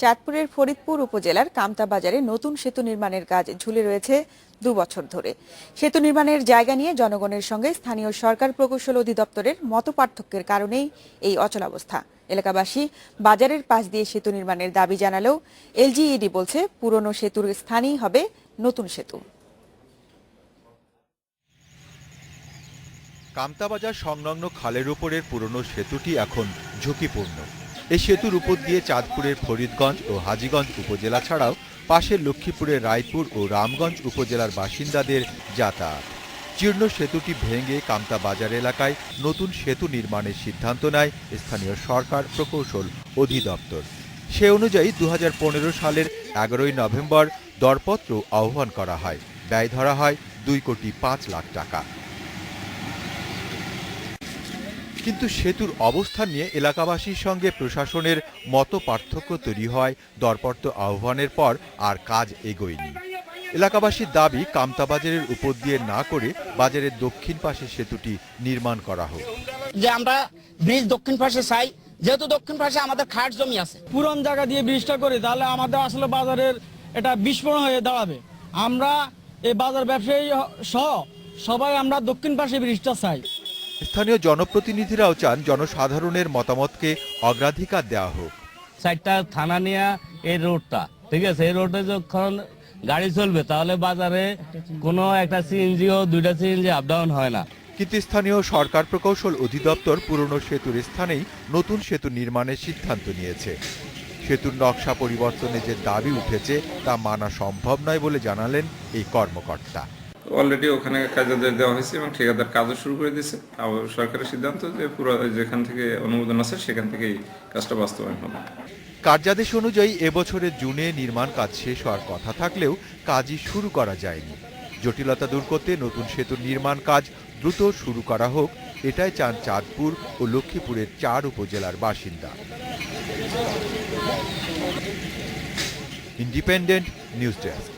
চাঁদপুরের ফরিদপুর উপজেলার কামতা বাজারে নতুন সেতু নির্মাণের কাজ ঝুলে রয়েছে দু বছর ধরে। সেতু নির্মাণের জায়গা নিয়ে জনগণের সঙ্গে স্থানীয় সরকার প্রকৌশল অধিদপ্তরের মতপার্থক্যের কারণেই এই অচলাবস্থা এলাকাবাসী বাজারের পাশ দিয়ে সেতু নির্মাণের দাবি জানালেও এলজিইডি বলছে, পুরনো সেতুর স্থানেই হবে নতুন সেতু। কামতাবাজার সংলগ্ন খালের উপরের পুরনো সেতুটি এখন ঝুঁকিপূর্ণ। এই সেতুর উপর দিয়ে চাঁদপুরের ফরিদগঞ্জ ও হাজীগঞ্জ উপজেলা ছাড়াও পাশের লক্ষ্মীপুরের রায়পুর ও রামগঞ্জ উপজেলার বাসিন্দাদের যাতায়াত। জীর্ণ সেতুটি ভেঙে কামতা বাজার এলাকায় নতুন সেতু নির্মাণের সিদ্ধান্ত নেয় স্থানীয় সরকার প্রকৌশল অধিদপ্তর। সে অনুযায়ী দু হাজার পনেরো সালের এগারোই নভেম্বর দরপত্র আহ্বান করা হয়। ব্যয় ধরা হয় দুই কোটি পাঁচ লাখ টাকা। কিন্তু সেতুর অবস্থান নিয়ে এলাকাবাসীর সঙ্গে প্রশাসনের মত পার্থক্য তৈরি হয় দরপত্র আহ্বানের পর আর কাজ এগোয়নি। এলাকাবাসীর দাবি কামতা বাজারের উপর দিয়ে না করে বাজারের দক্ষিণ পাশে সেতুটি নির্মাণ করা হোক। যে আমরা ব্রিজ দক্ষিণ পাশে চাই যেহেতু দক্ষিণ পাশে আমাদের খাট জমি আছে। পুরন জায়গা দিয়ে ব্রিজটা করি তাহলে আমাদের আসলে বাজারের এটা বিস্ফোরণ হয়ে দাঁড়াবে। আমরা এই বাজার ব্যবসায়ী সহ সবাই আমরা দক্ষিণ পাশে ব্রিজটা চাই। স্থানীয় জনপ্রতিনিধিরাও চান জনসাধারণের মতামতকে অগ্রাধিকার দেওয়া হোক। চারটা থানা নিয়ে এই রোডটা ঠিক আছে? এই রোডে যখন গাড়ি চলবে তাহলে বাজারে কোনো একটা সিএনজি ও দুইটা সিএনজি আপ ডাউন হয় না। কিন্তু স্থানীয় সরকার প্রকৌশল অধিদপ্তর পুরনো সেতুর স্থানেই নতুন সেতু নির্মাণের সিদ্ধান্ত নিয়েছে। সেতুর নকশা পরিবর্তনে যে দাবি উঠেছে তা মানা সম্ভব নয় বলে জানালেন এই কর্মকর্তা। অলরেডি ওখানে কাজেদের দেওয়া হয়েছে এবং ঠিকাদার কাজও শুরু করে দিয়েছে। আবার সরকারের সিদ্ধান্ত যে পুরো যেখান থেকে অনুমোদন আছে, সেখান থেকেই কাজটা বাস্তবায়ন হবে। কার্যাদেশ অনুযায়ী এবছরের জুনে নির্মাণ কাজ শেষ হওয়ার কথা থাকলেও কাজই শুরু করা যায়নি। জটিলতা দূর করতে নতুন সেতুর নির্মাণ কাজ দ্রুত শুরু করা হোক, এটাই চান চাঁদপুর ও লক্ষ্মীপুরের চার উপজেলার বাসিন্দা। Independent News desk.